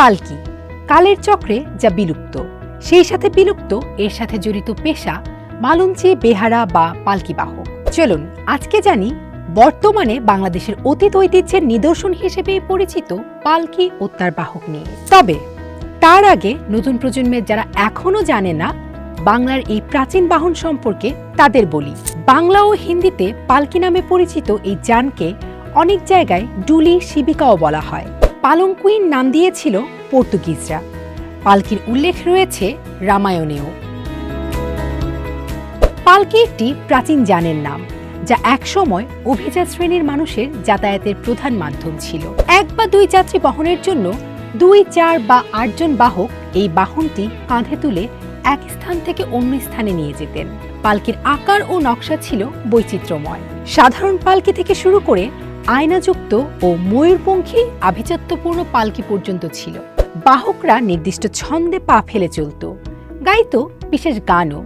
পালকি, কালের চক্রে যা বিলুপ্ত। সেই সাথে বিলুপ্ত, এর সাথে জড়িত পেশা মালঞ্চি বেহারা বা পালকি বাহক চলুন, আজকে জানি বর্তমানে বাংলাদেশের অতীত ঐতিহ্যের নিদর্শন হিসেবে পরিচিত পালকি ও তার বাহক নিয়ে। তবে, তার আগে নতুন প্রজন্মের যারা এখনও জানে না, বাংলার এই প্রাচীন বাহন সম্পর্কে তাদের বলি। বাংলা ও হিন্দিতে পালকি নামে পরিচিত এই যানকে অনেক জায়গায় ডুলি শিবিকাও বলা হয়। পালঙ্কুইন নাম দিয়েছিল পর্তুগিজরা। পালকির উল্লেখ রয়েছে রামায়ণেও। পালকি একটি প্রাচীন যানের নাম, যা একসময় অভিজাত শ্রেণির মানুষের যাতায়াতের প্রধান মাধ্যম ছিল। এক বা দুই যাত্রী বহনের জন্য দুই, চার বা আটজন বাহক এই বাহনটি কাঁধে তুলে এক স্থান থেকে অন্য স্থানে নিয়ে যেতেন। পালকির আকার ও নকশা ছিল বৈচিত্র্যময়। সাধারণ পালকি থেকে শুরু করে আয়নাযুক্ত ও ময়ূরপঙ্খী আভিজাত্যপূর্ণ পালকি পর্যন্ত ছিল। বাহকরা নির্দিষ্ট ছন্দে পা ফেলে চলত। গাইত বিশেষ গানও।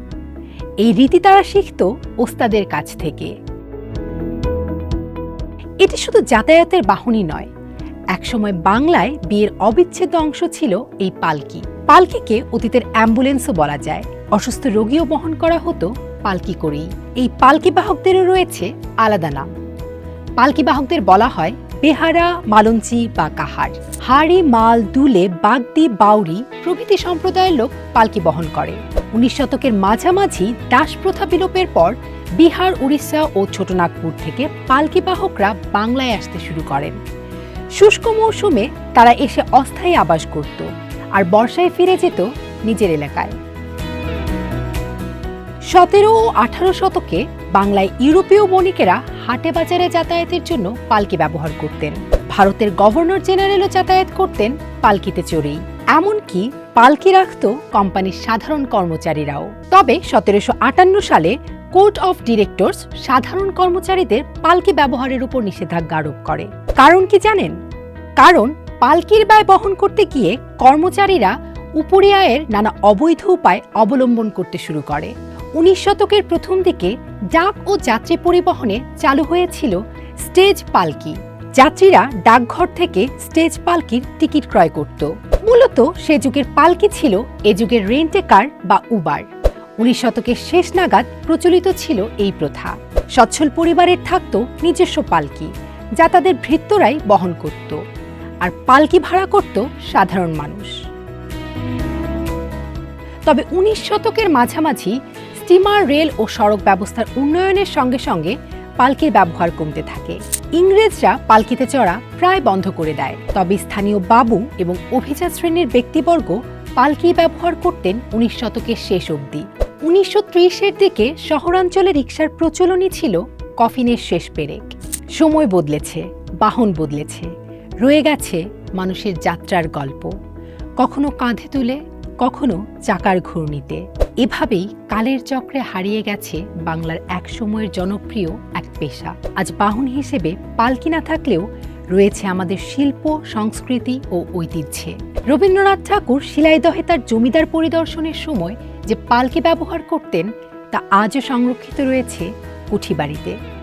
এই রীতি তারা শিখত ওস্তাদের কাছ থেকে। এটি শুধু যাতায়াতের বাহনই নয়, একসময় বাংলায় বিয়ের অবিচ্ছেদ্য অংশ ছিল এই পালকি। পালকিকে অতীতের অ্যাম্বুলেন্সও বলা যায়। অসুস্থ রোগীও বহন করা হতো পালকি করেই। এই পালকি বাহকদেরও রয়েছে আলাদা নাম। পালকি বাহকদের বলা হয় বেহারা, মালঞ্চি বা কাহার। হাড়ি, মাল, দুলে, বাগদি বাউরি প্রভৃতি সম্প্রদায়ের লোক পালকি বহন করে উনিশ শতকের মাঝামাঝি দাস প্রথা বিলোপের পর বিহার, উড়িষ্যা ও ছোটনাগপুর থেকে পালকি বাহকরা বাংলায় আসতে শুরু করেন। শুষ্ক মৌসুমে তারা এসে অস্থায়ী আবাস করত আর বর্ষায় ফিরে যেত নিজের এলাকায়। সতেরো ও আঠারো শতকে বাংলায় ইউরোপীয় বণিকেরা হাটে বাজারে যাতায়াতের জন্য পালকি ব্যবহার করতেন। ভারতের গভর্নর জেনারেলও যাতায়াত করতেন পালকিতে চড়েই। এমনকি পালকি রাখত কোম্পানির সাধারণ কর্মচারীরাও। তবে সতেরোশো আটান্ন সালে কোর্ট অফ ডিরেক্টরস সাধারণ কর্মচারীদের পালকি ব্যবহারের উপর নিষেধাজ্ঞা আরোপ করে। কারণ কি জানেন? কারণ পালকির ব্যয় বহন করতে গিয়ে কর্মচারীরা উপরি আয়ের নানা অবৈধ উপায় অবলম্বন করতে শুরু করে। উনিশ শতকের প্রথম দিকে ডাক ও যাত্রী পরিবহনে চালু হয়েছিল স্টেজ পালকি। যাত্রীরা ডাকঘর থেকে স্টেজ পালকির টিকিট ক্রয় করত। মূলত সে যুগের পালকি ছিল এ যুগের রেন্টে কার বা উবার। উনিশ শতকের শেষ নাগাদ প্রচলিত ছিল এই প্রথা। সচ্ছল পরিবারের থাকত নিজস্ব পালকি, যা তাদের ভৃত্যরাই বহন করত। আর পালকি ভাড়া করত সাধারণ মানুষ। তবে উনিশ শতকের মাঝামাঝি স্টিমার, রেল ও সড়ক ব্যবস্থার উন্নয়নের সঙ্গে সঙ্গে পালকির ব্যবহার কমতে থাকে। ইংরেজরা পালকিতে চড়া প্রায় বন্ধ করে দেয়। তবে স্থানীয় বাবু এবং অভিজাত শ্রেণির ব্যক্তিবর্গ পালকি ব্যবহার করতেন উনিশ শতকের শেষ অবধি। উনিশশো ত্রিশের দিকে শহরাঞ্চলে রিক্সার প্রচলনই ছিল কফিনের শেষ পেরেক। সময় বদলেছে, বাহন বদলেছে, রয়ে গেছে মানুষের যাত্রার গল্প। কখনো কাঁধে তুলে, কখনো চাকার ঘূর্ণিতে। এভাবেই কালের চক্রে হারিয়ে গেছে বাংলার এক সময়ের জনপ্রিয় এক পেশা। আজ বাহন হিসেবে পালকি না থাকলেও রয়েছে আমাদের শিল্প, সংস্কৃতি ও ঐতিহ্যে। রবীন্দ্রনাথ ঠাকুর শিলাইদহে তার জমিদার পরিদর্শনের সময় যে পালকি ব্যবহার করতেন, তা আজও সংরক্ষিত রয়েছে কুঠিবাড়িতে।